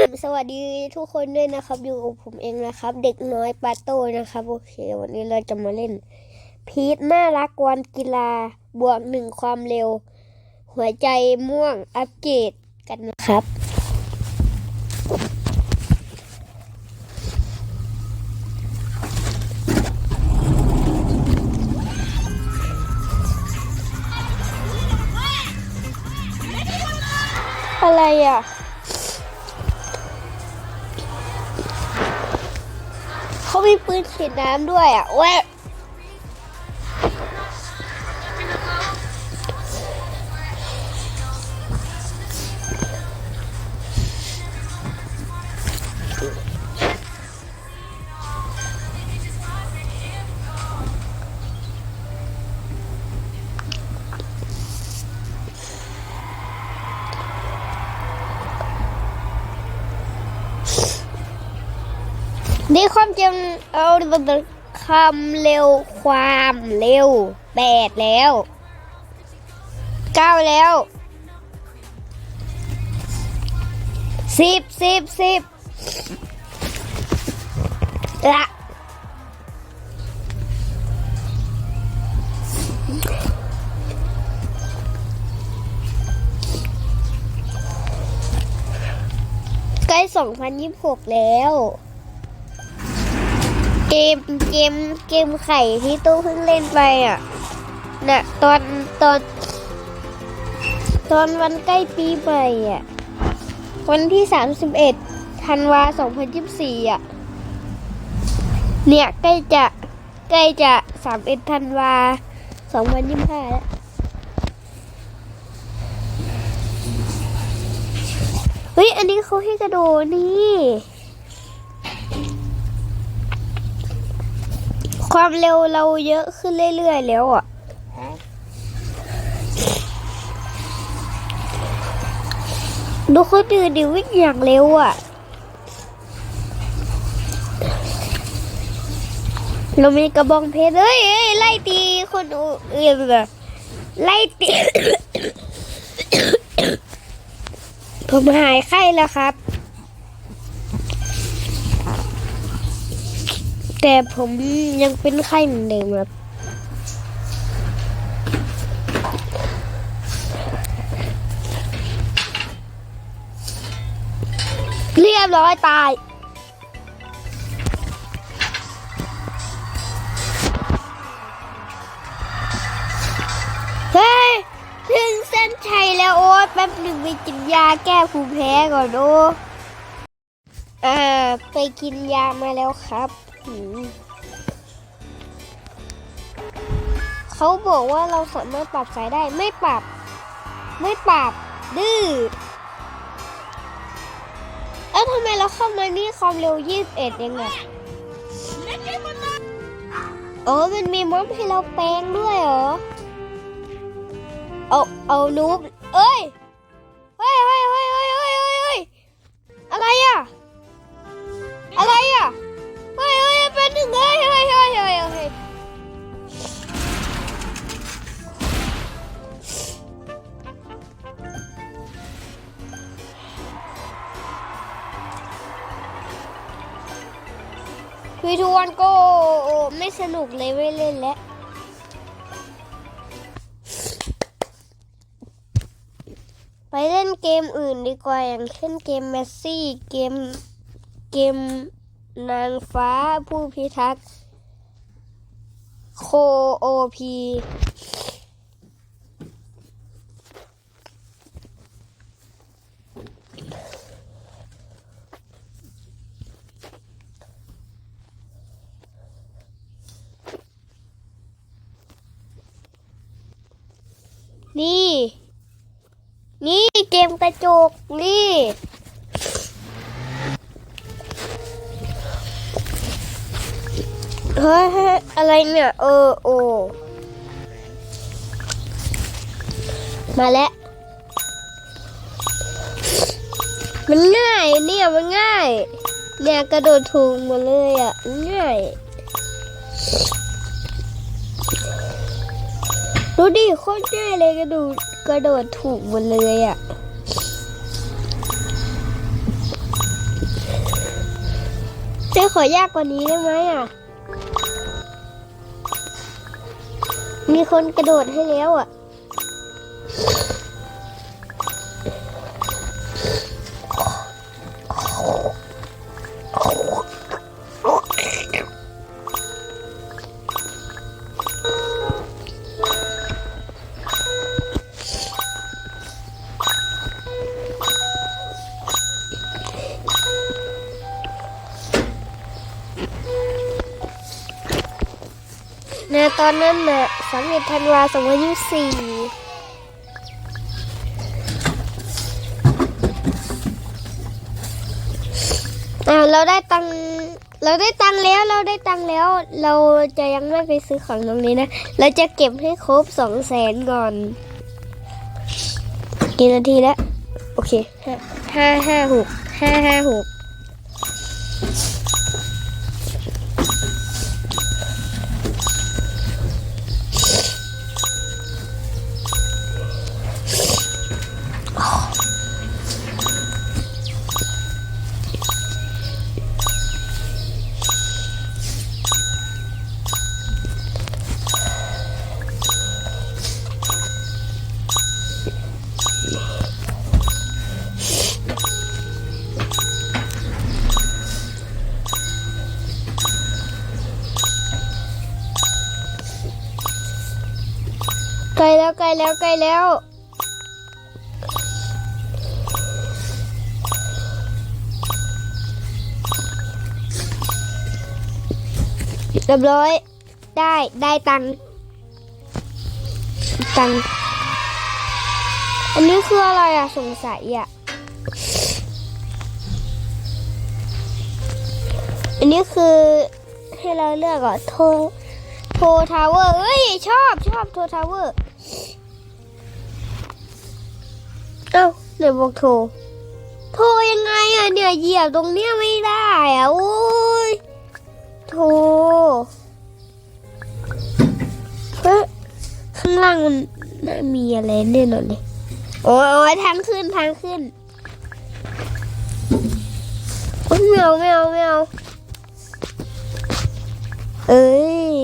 สวัสดีทุกคนด้วยนะครับ อยู่กับผมเองนะครับ เด็กน้อยปาโต้นะครับ โอเค วันนี้เราจะมาเล่น พีทน่ารักวันกีฬาบวกหนึ่งความเร็ว หัวใจม่วงอัปเกรดกันนะครับอะไรอะ เขามีปืนฉีดน้ำด้วยอะเว้ นี่ความจำเอาคำเร็วความเร็วแปดแล้วเก้าแล้วสิบสิบสิบละใกล้สองพันยี่สิบหกแล้ว เกมเกมเกมไข่ที่ตู้เพิ่งเล่นไปอะน่ะตอนตอน ตอนวันใกล้ปีใหม่อะ วันที่สามสิบเอ็ดธันวาสองพันยี่สิบสี่อะ เนี่ย ใกล้จะใกล้จะสามเอ็ดธันวาสองพันยี่สิบห้าแล้วเฮ้ย อันนี้เขาให้กระโดดนี่ ความเร็วเราเยอะขึ้นเรื่อยๆแล้วอะดูคนอื่นดิวิ่งอย่างเร็วอะ เรามีกระบองเพชรเอ้ยไล่ตีคนอื่นแบบไล่ตีผมหายไข้แล้วครับ แต่ผมยังเป็นไข้เหมือนเดิมครับ เรียบร้อยตายเฮ้ยถึงเส้นชัยแล้วโอ๊ตแป๊บหนึ่งไปกินยาแก้ภูมิแพ้ก่อนโอ้อ่าไปกินยามาแล้วครับ เขาบอกว่าเราสามารถปรับสายได้ไม่ปรับ ไม่ปรับ ดื้อเอ้าทำไมเราเข้ามานี่ความเร็ว 21เองอะโอ้มันมีม็อบให้เราแปลงด้วยเหรอ เอา เอานูบเอ้ย เฮ้ยเฮ้ยเฮ้ย สนุกเลยไม่เล่นแล้วไปเล่นเกมอื่นดีกว่าอย่างเช่นเกมเมสซี่เกมเกมนางฟ้าผู้พิทักษ์โคโอพี นี่ นี่เกมกระจก นี่ เฮ้ยอะไรเนี่ย เออ โอ มาแล้ว มันง่ายเนี่ยมันง่าย เนี่ยกระโดดถูกหมดเลยอะ ง่าย ดูดิโคตรง่ายเลยกระโดดกระโดดถูกหมดเลยอะจะขอยากกว่านี้ได้ไหมอะ มีคนกระโดดให้แล้วอะ ในตอนนั้นน่ะสามเอ็ดธันวาสองพันยี่สิบสี่อ่าเราได้ตังเราได้ตังแล้วเราได้ตังแล้ว เราจะยังไม่ไปซื้อของตรงนี้นะ เราจะเก็บให้ครบสองแสนก่อนกี่นาทีแล้ว โอเคห้าห้าหกห้าห้าหก ใกล้แล้วใกล้แล้วเรียบร้อยได้ได้ตังตังอันนี้คืออะไรอะสงสัยอะอันนี้คือให้เราเลือกอะโทโททาวเวอร์เอ้ยชอบชอบโททาวเวอร์ เอ้าเดี๋ยวบอกโทร โทรยังไงอะเนี่ยเหยียบตรงเนี้ยไม่ได้อะโอ้ยโทรเฮ้ยข้างล่างมันน่ามีอะไรแน่นอนเลยโอ้ยทางขึ้นทางขึ้นโอ้ยไม่เอาไม่เอาไม่เอาเอ้ย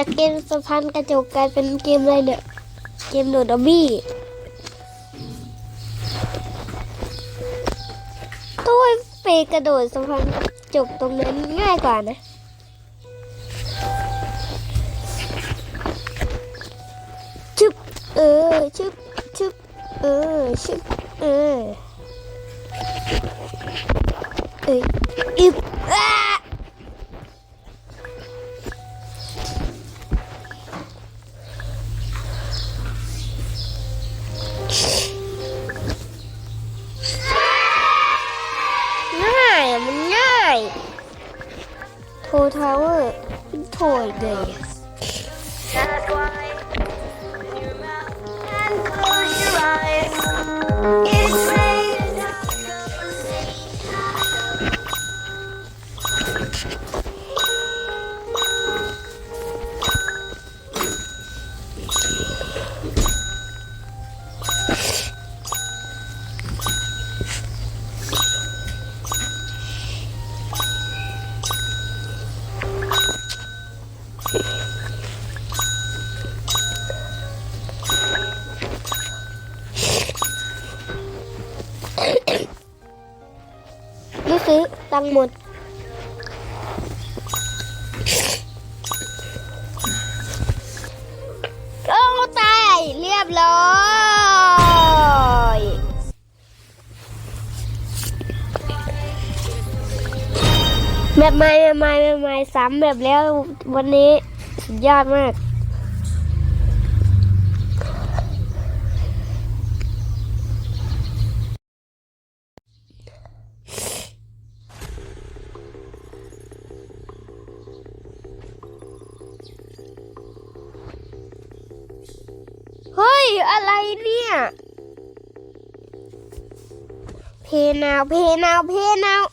จากเกมสะพานกระจกกลายเป็นเกมอะไรเนี่ย เกมโดดอบี้ตู้ไปกระโดดสะพานกระจกตรงนั้นง่ายกว่านะชึบเออชึบชึบเออชึบเออเอ้ยอึบอ้า ท ตังหมด โอ้ตายเรียบร้อยแบบใหม่แบบใหม่แบบใหม่ซ้ำแบบแล้ววันนี้สุดยอดมาก เพนาวเพนาวเพนาว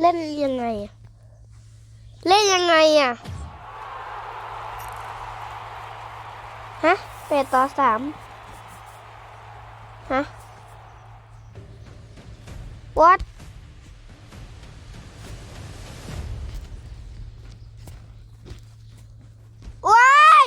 เล่นยังไง เล่นยังไงอะ ฮะแปดต่อสามฮะ what ว้าย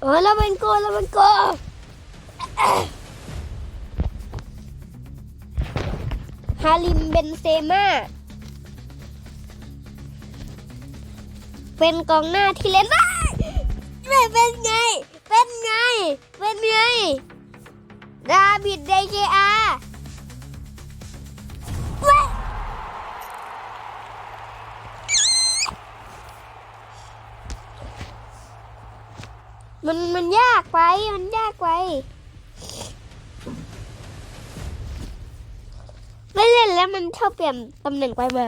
เออแล้วมันโกแล้วมันโกฮาริมเบนเซม่าเป็นกองหน้าที่เล่นได้ไม่เป็นไง เป็นไง เป็นไง ดาบิดเดเกอา มันมันยากไป มันยากไป ไม่เล่นแล้วมันชอบเปลี่ยนตำแหน่งไปมา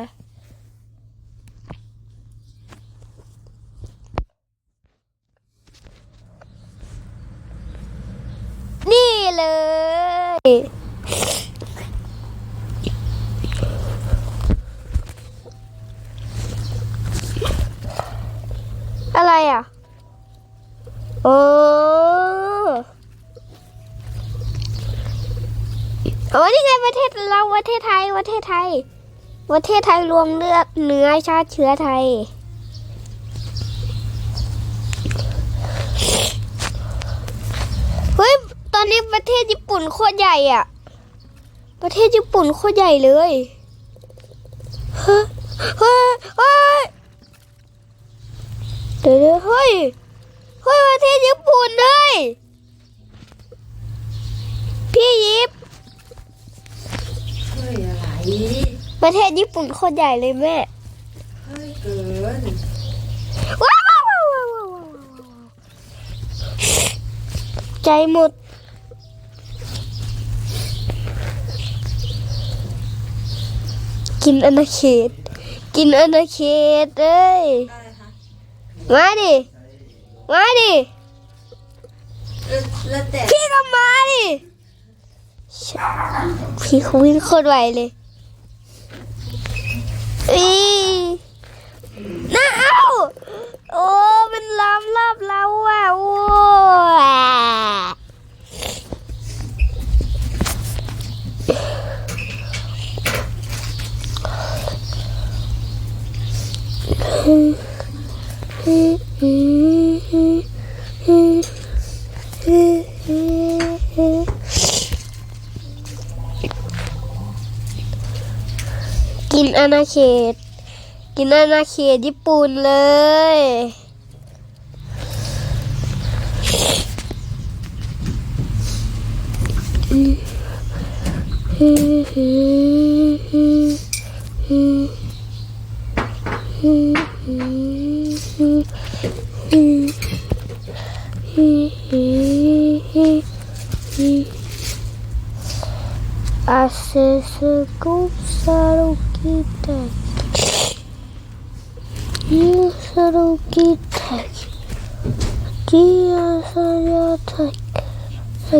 นี่เลย อะไรอะ โอ้โอ้นี่ไงประเทศเราประเทศไทยประเทศไทย ประเทศไทยรวมเลือดเนื้อชาติเชื้อไทย เฮ้ย ตอนนี้ประเทศญี่ปุ่นโคตรใหญ่อะ ประเทศญี่ปุ่นโคตรใหญ่เลยเฮ้ยเฮ้ยเฮ้ยเดี๋ยวเดี๋ยวเฮ้ย เฮ้ยประเทศญี่ปุ่นเลยพี่ยิปเฮ้ยอะไรประเทศญี่ปุ่นโคตรใหญ่เลยแม่เฮ้ยเกินว้าวว้าวว้าวว้าวว้าวว้าวใจหมดกินอนาเขต กินอนาเขตเอ้ยอะไรคะมาดิ มาดิเออแล้วแต่พี่ก็มาดิพี่เขาวิ่งโคตรไวเลยอีน่าเอาโอ้มันล้อมรอบเราอะโอ้กิน อาณาเขต กินอาณาเขตญี่ปุ่นเลย Hace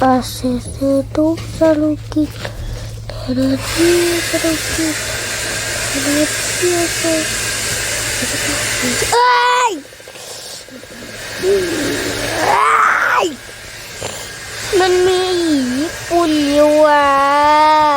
Acertou saluki, taradia, saluki, taradia, saluki. Ai! Ai! Mình olha! bùn!